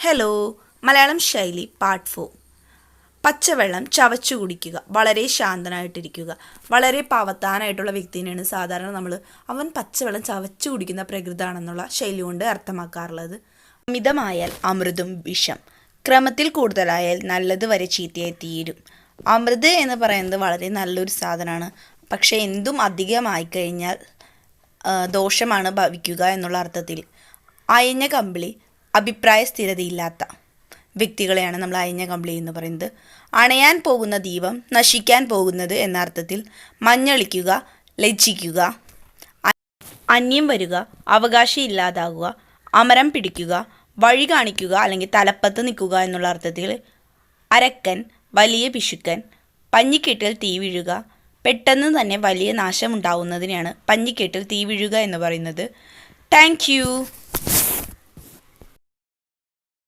Hello Malayalam ശൈലി part four പച്ചവെള്ളം ചവച്ചു കുടിക്കുക. വളരെ ശാന്തനായിട്ടിരിക്കുക. വളരെ പാവത്താനായിട്ടുള്ള വ്യക്തിനെയാണ് സാധാരണ നമ്മൾ അവൻ പച്ചവെള്ളം ചവച്ചു കുടിക്കുന്ന പ്രകൃതാണെന്നുള്ള ശൈലി കൊണ്ട് അർത്ഥമാക്കാറുള്ളത്. അമിതമായാൽ അമൃതും വിഷം. ക്രമത്തിൽ കൂടുതലായാൽ നല്ലത് വരെ ചീത്തയായി തീരും. അമൃത് എന്ന് പറയുന്നത് വളരെ നല്ലൊരു സാധനമാണ്. പക്ഷേ എന്തും അധികമായി കഴിഞ്ഞാൽ ദോഷമാണ് ഭവിക്കുക എന്നുള്ള അർത്ഥത്തിൽ. അയഞ്ഞ കമ്പിളി അഭിപ്രായ സ്ഥിരതയില്ലാത്ത വ്യക്തികളെയാണ് നമ്മൾ അയഞ്ഞ കമ്പിളി എന്ന് പറയുന്നത്. അണയാൻ പോകുന്ന ദീപം നശിക്കാൻ പോകുന്നത് എന്ന അർത്ഥത്തിൽ മഞ്ഞളിക്കുക ലജ്ജിക്കുക അന്യം വരിക അവകാശം ഇല്ലാതാകുക അമരം പിടിക്കുക വഴി കാണിക്കുക അല്ലെങ്കിൽ തലപ്പത്ത് നിൽക്കുക എന്നുള്ള അർത്ഥത്തിൽ അരക്കൻ വലിയ പിശുക്കൻ പഞ്ഞിക്കെട്ടിൽ തീ വീഴുക പെട്ടെന്ന് തന്നെ വലിയ നാശമുണ്ടാവുന്നതിനെയാണ് പഞ്ഞിക്കെട്ടിൽ തീ വീഴുക എന്ന് പറയുന്നത്. താങ്ക്